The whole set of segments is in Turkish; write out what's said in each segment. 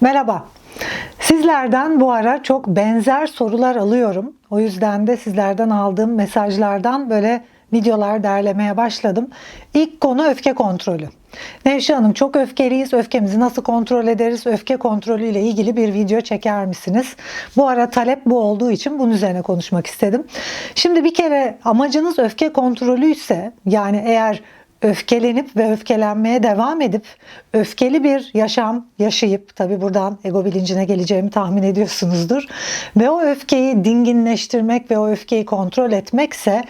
Merhaba. Sizlerden bu ara çok benzer sorular alıyorum. O yüzden de sizlerden aldığım mesajlardan böyle videolar derlemeye başladım. İlk konu öfke kontrolü. Nevşe Hanım çok öfkeliyiz. Öfkemizi nasıl kontrol ederiz? Öfke kontrolü ile ilgili bir video çeker misiniz? Bu ara talep bu olduğu için bunun üzerine konuşmak istedim. Şimdi bir kere amacınız öfke kontrolü ise yani eğer öfkelenip ve öfkelenmeye devam edip öfkeli bir yaşam yaşayıp tabi buradan ego bilincine geleceğimi tahmin ediyorsunuzdur. Ve o öfkeyi dinginleştirmek ve o öfkeyi kontrol etmekse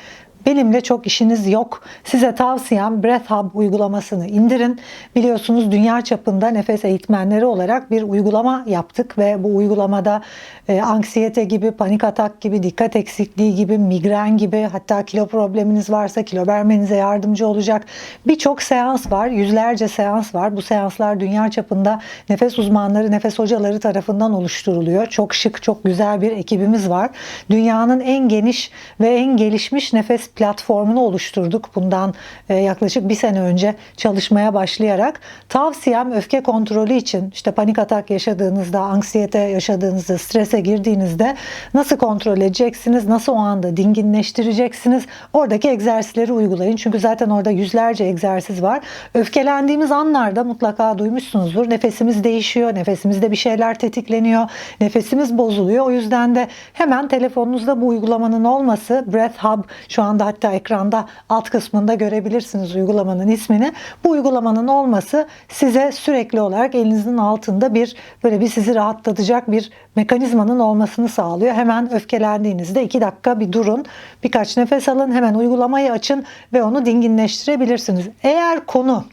Benimle çok işiniz yok. Size tavsiyem Breath Hub uygulamasını indirin. Biliyorsunuz dünya çapında nefes eğitmenleri olarak bir uygulama yaptık ve bu uygulamada e, anksiyete gibi, panik atak gibi, dikkat eksikliği gibi, migren gibi hatta kilo probleminiz varsa kilo vermenize yardımcı olacak birçok seans var. Yüzlerce seans var. Bu seanslar dünya çapında nefes uzmanları, nefes hocaları tarafından oluşturuluyor. Çok şık, çok güzel bir ekibimiz var. Dünyanın en geniş ve en gelişmiş nefes platformunu oluşturduk. Bundan e, yaklaşık bir sene önce çalışmaya başlayarak tavsiyem öfke kontrolü için işte panik atak yaşadığınızda, anksiyete yaşadığınızda, strese girdiğinizde nasıl kontrol edeceksiniz, nasıl o anda dinginleştireceksiniz. Oradaki egzersizleri uygulayın. Çünkü zaten orada yüzlerce egzersiz var. Öfkelendiğimiz anlarda mutlaka duymuşsunuzdur. Nefesimiz değişiyor, nefesimizde bir şeyler tetikleniyor, nefesimiz bozuluyor. O yüzden de hemen telefonunuzda bu uygulamanın olması Breath Hub şu anda hatta ekranda alt kısmında görebilirsiniz uygulamanın ismini. Bu uygulamanın olması size sürekli olarak elinizin altında bir böyle bir sizi rahatlatacak bir mekanizmanın olmasını sağlıyor. Hemen öfkelendiğinizde iki dakika bir durun, birkaç nefes alın, hemen uygulamayı açın ve onu dinginleştirebilirsiniz. Eğer konu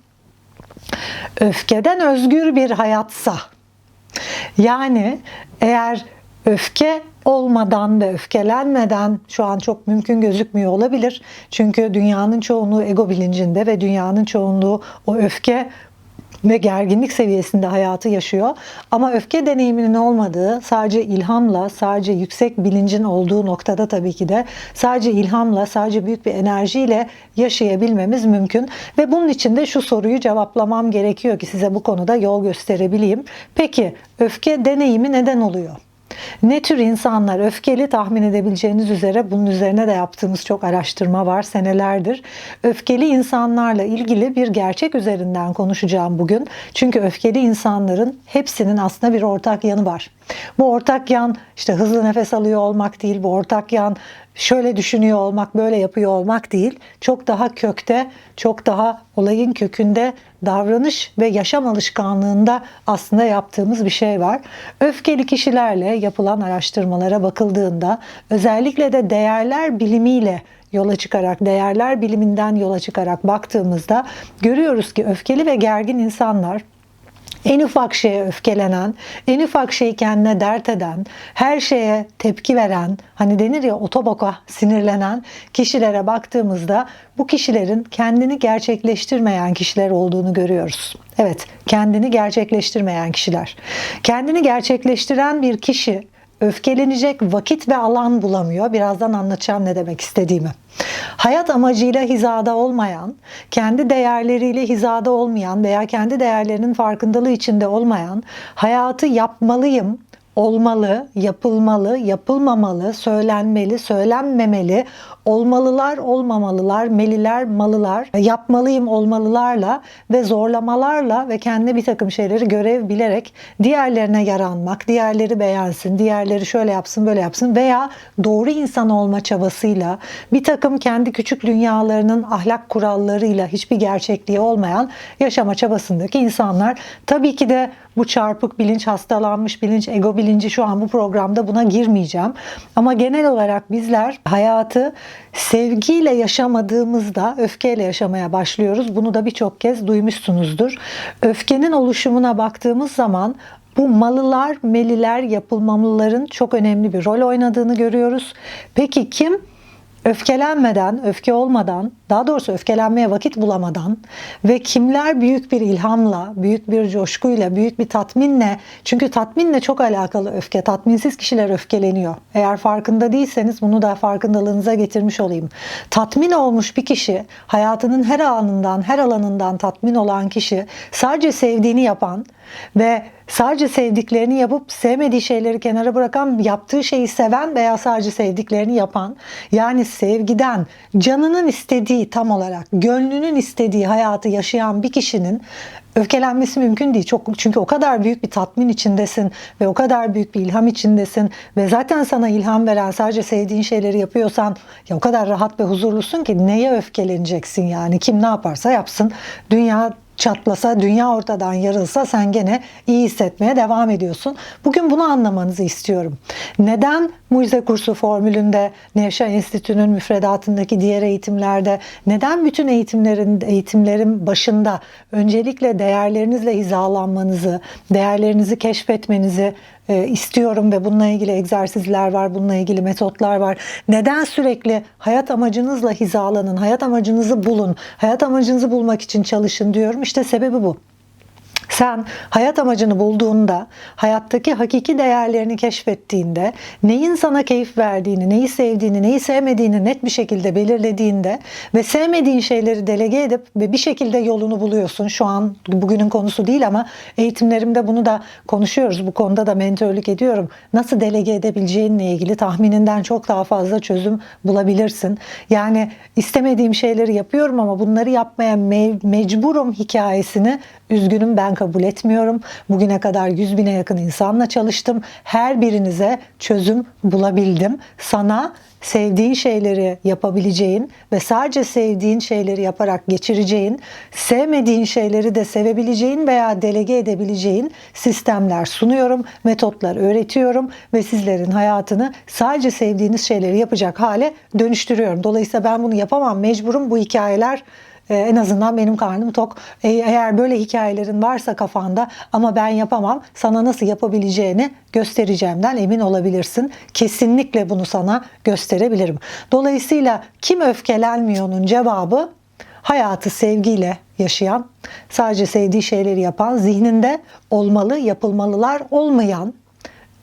öfkeden özgür bir hayatsa yani eğer öfke olmadan ve öfkelenmeden şu an çok mümkün gözükmüyor olabilir. Çünkü dünyanın çoğunluğu ego bilincinde ve dünyanın çoğunluğu o öfke ve gerginlik seviyesinde hayatı yaşıyor. Ama öfke deneyiminin olmadığı, sadece ilhamla, sadece yüksek bilincin olduğu noktada tabii ki de sadece ilhamla, sadece büyük bir enerjiyle yaşayabilmemiz mümkün. Ve bunun için de şu soruyu cevaplamam gerekiyor ki size bu konuda yol gösterebileyim. Peki öfke deneyimi neden oluyor? Ne tür insanlar öfkeli tahmin edebileceğiniz üzere bunun üzerine de yaptığımız çok araştırma var senelerdir. Öfkeli insanlarla ilgili bir gerçek üzerinden konuşacağım bugün. Çünkü öfkeli insanların hepsinin aslında bir ortak yanı var. Bu ortak yan işte hızlı nefes alıyor olmak değil, bu ortak yan şöyle düşünüyor olmak, böyle yapıyor olmak değil. Çok daha kökte, çok daha olayın kökünde davranış ve yaşam alışkanlığında aslında yaptığımız bir şey var. Öfkeli kişilerle yapılan araştırmalara bakıldığında özellikle de değerler bilimiyle yola çıkarak, değerler biliminden yola çıkarak baktığımızda görüyoruz ki öfkeli ve gergin insanlar en ufak şeye öfkelenen, en ufak şeyi kendine dert eden, her şeye tepki veren, hani denir ya otoboka sinirlenen kişilere baktığımızda bu kişilerin kendini gerçekleştirmeyen kişiler olduğunu görüyoruz. Evet, kendini gerçekleştirmeyen kişiler. Kendini gerçekleştiren bir kişi öfkelenecek vakit ve alan bulamıyor. Birazdan anlatacağım ne demek istediğimi. Hayat amacıyla hizada olmayan, kendi değerleriyle hizada olmayan veya kendi değerlerinin farkındalığı içinde olmayan, hayatı yapmalıyım, olmalı, yapılmalı, yapılmamalı, söylenmeli, söylenmemeli, olmalılar, olmamalılar, meliler, malılar, yapmalıyım olmalılarla ve zorlamalarla ve kendine bir takım şeyleri görev bilerek diğerlerine yaranmak, diğerleri beğensin, diğerleri şöyle yapsın, böyle yapsın veya doğru insan olma çabasıyla bir takım kendi küçük dünyalarının ahlak kurallarıyla hiçbir gerçekliği olmayan yaşama çabasındaki insanlar tabii ki de bu çarpık bilinç, hastalanmış bilinç, ego bilinci şu an bu programda buna girmeyeceğim. Ama genel olarak bizler hayatı sevgiyle yaşamadığımızda öfkeyle yaşamaya başlıyoruz. Bunu da birçok kez duymuşsunuzdur. Öfkenin oluşumuna baktığımız zaman bu malılar, meliler, yapılmamalıların çok önemli bir rol oynadığını görüyoruz. Peki kim öfkelenmeden, öfke olmadan, daha doğrusu öfkelenmeye vakit bulamadan ve kimler büyük bir ilhamla, büyük bir coşkuyla, büyük bir tatminle, çünkü tatminle çok alakalı öfke, tatminsiz kişiler öfkeleniyor. Eğer farkında değilseniz bunu da farkındalığınıza getirmiş olayım. Tatmin olmuş bir kişi, hayatının her anından, her alanından tatmin olan kişi, sadece sevdiğini yapan ve sadece sevdiklerini yapıp sevmediği şeyleri kenara bırakan, yaptığı şeyi seven veya sadece sevdiklerini yapan, yani sevgiden, canının istediği tam olarak, gönlünün istediği hayatı yaşayan bir kişinin öfkelenmesi mümkün değil. Çok çünkü o kadar büyük bir tatmin içindesin ve o kadar büyük bir ilham içindesin ve zaten sana ilham veren sadece sevdiğin şeyleri yapıyorsan ya o kadar rahat ve huzurlusun ki neye öfkeleneceksin yani kim ne yaparsa yapsın. Dünya çatlasa, dünya ortadan yarılsa sen gene iyi hissetmeye devam ediyorsun. Bugün bunu anlamanızı istiyorum. Neden mucize kursu formülünde, Nevşehir Enstitü'nün müfredatındaki diğer eğitimlerde, neden bütün eğitimlerin eğitimlerin başında öncelikle değerlerinizle hizalanmanızı, değerlerinizi keşfetmenizi e, istiyorum ve bununla ilgili egzersizler var, bununla ilgili metotlar var. Neden sürekli hayat amacınızla hizalanın, hayat amacınızı bulun, hayat amacınızı bulmak için çalışın diyorum. İşte sebebi bu. Sen hayat amacını bulduğunda, hayattaki hakiki değerlerini keşfettiğinde, neyin sana keyif verdiğini, neyi sevdiğini, neyi sevmediğini net bir şekilde belirlediğinde ve sevmediğin şeyleri delege edip ve bir şekilde yolunu buluyorsun. Şu an bugünün konusu değil ama eğitimlerimde bunu da konuşuyoruz. Bu konuda da mentörlük ediyorum. Nasıl delege edebileceğinle ilgili tahmininden çok daha fazla çözüm bulabilirsin. Yani istemediğim şeyleri yapıyorum ama bunları yapmaya me- mecburum hikayesini üzgünüm ben kabul etmiyorum. Bugüne kadar 100 bine yakın insanla çalıştım. Her birinize çözüm bulabildim. Sana sevdiğin şeyleri yapabileceğin ve sadece sevdiğin şeyleri yaparak geçireceğin, sevmediğin şeyleri de sevebileceğin veya delege edebileceğin sistemler sunuyorum, metotlar öğretiyorum ve sizlerin hayatını sadece sevdiğiniz şeyleri yapacak hale dönüştürüyorum. Dolayısıyla ben bunu yapamam, mecburum bu hikayeler ee, en azından benim karnım tok. Ee, eğer böyle hikayelerin varsa kafanda ama ben yapamam sana nasıl yapabileceğini göstereceğimden emin olabilirsin. Kesinlikle bunu sana gösterebilirim. Dolayısıyla kim öfkelenmiyor'nun cevabı hayatı sevgiyle yaşayan, sadece sevdiği şeyleri yapan, zihninde olmalı, yapılmalılar olmayan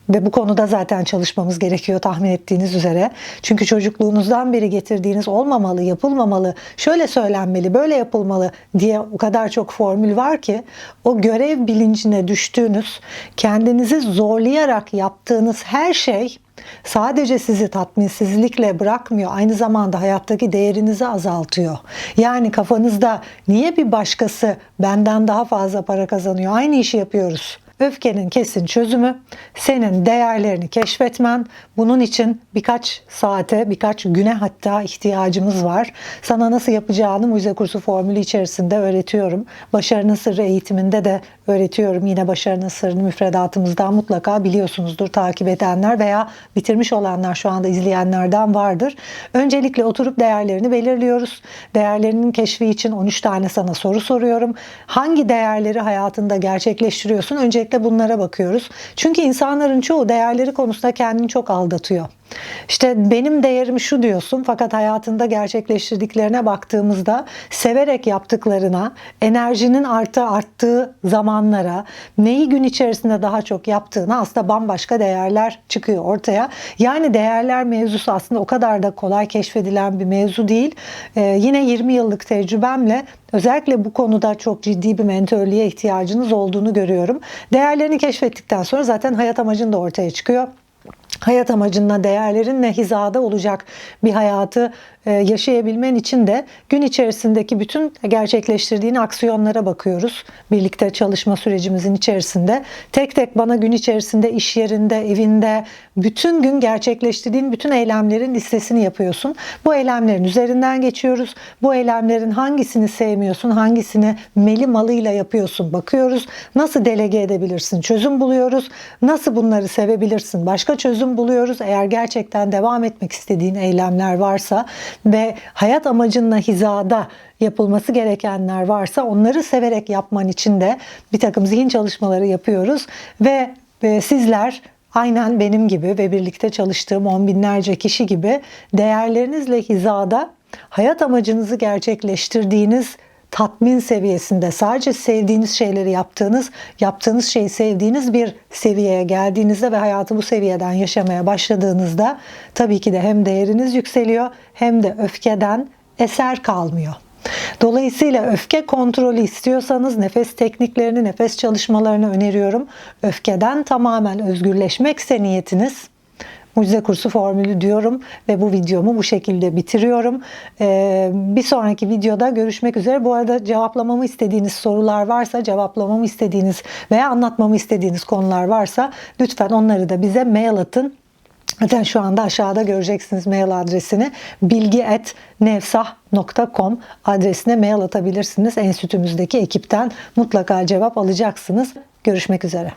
ve bu konuda zaten çalışmamız gerekiyor tahmin ettiğiniz üzere. Çünkü çocukluğunuzdan beri getirdiğiniz olmamalı, yapılmamalı, şöyle söylenmeli, böyle yapılmalı diye o kadar çok formül var ki o görev bilincine düştüğünüz, kendinizi zorlayarak yaptığınız her şey sadece sizi tatminsizlikle bırakmıyor, aynı zamanda hayattaki değerinizi azaltıyor. Yani kafanızda niye bir başkası benden daha fazla para kazanıyor? Aynı işi yapıyoruz. Öfkenin kesin çözümü senin değerlerini keşfetmen. Bunun için birkaç saate, birkaç güne hatta ihtiyacımız var. Sana nasıl yapacağını Mucize Kursu formülü içerisinde öğretiyorum. Başarının Sırrı eğitiminde de öğretiyorum. Yine Başarının Sırrını müfredatımızdan mutlaka biliyorsunuzdur takip edenler veya bitirmiş olanlar şu anda izleyenlerden vardır. Öncelikle oturup değerlerini belirliyoruz. Değerlerinin keşfi için 13 tane sana soru soruyorum. Hangi değerleri hayatında gerçekleştiriyorsun? Öncelikle Öncelikle bunlara bakıyoruz. Çünkü insanların çoğu değerleri konusunda kendini çok aldatıyor. İşte benim değerim şu diyorsun fakat hayatında gerçekleştirdiklerine baktığımızda severek yaptıklarına, enerjinin artı arttığı zamanlara, neyi gün içerisinde daha çok yaptığına aslında bambaşka değerler çıkıyor ortaya. Yani değerler mevzusu aslında o kadar da kolay keşfedilen bir mevzu değil. Ee, yine 20 yıllık tecrübemle özellikle bu konuda çok ciddi bir mentörlüğe ihtiyacınız olduğunu görüyorum. Değerlerini keşfettikten sonra zaten hayat amacın da ortaya çıkıyor hayat amacına, değerlerinle hizada olacak bir hayatı yaşayabilmen için de gün içerisindeki bütün gerçekleştirdiğin aksiyonlara bakıyoruz. Birlikte çalışma sürecimizin içerisinde. Tek tek bana gün içerisinde, iş yerinde, evinde, bütün gün gerçekleştirdiğin bütün eylemlerin listesini yapıyorsun. Bu eylemlerin üzerinden geçiyoruz. Bu eylemlerin hangisini sevmiyorsun, hangisini meli malıyla yapıyorsun bakıyoruz. Nasıl delege edebilirsin? Çözüm buluyoruz. Nasıl bunları sevebilirsin? Başka çözüm buluyoruz. Eğer gerçekten devam etmek istediğin eylemler varsa ve hayat amacınla hizada yapılması gerekenler varsa onları severek yapman için de bir takım zihin çalışmaları yapıyoruz. Ve sizler aynen benim gibi ve birlikte çalıştığım on binlerce kişi gibi değerlerinizle hizada hayat amacınızı gerçekleştirdiğiniz tatmin seviyesinde sadece sevdiğiniz şeyleri yaptığınız, yaptığınız şeyi sevdiğiniz bir seviyeye geldiğinizde ve hayatı bu seviyeden yaşamaya başladığınızda tabii ki de hem değeriniz yükseliyor hem de öfkeden eser kalmıyor. Dolayısıyla öfke kontrolü istiyorsanız nefes tekniklerini, nefes çalışmalarını öneriyorum. Öfkeden tamamen özgürleşmekse niyetiniz Mucize kursu formülü diyorum ve bu videomu bu şekilde bitiriyorum. Ee, bir sonraki videoda görüşmek üzere. Bu arada cevaplamamı istediğiniz sorular varsa, cevaplamamı istediğiniz veya anlatmamı istediğiniz konular varsa lütfen onları da bize mail atın. Zaten şu anda aşağıda göreceksiniz mail adresini. bilgi.nevsah.com adresine mail atabilirsiniz. Enstitümüzdeki ekipten mutlaka cevap alacaksınız. Görüşmek üzere.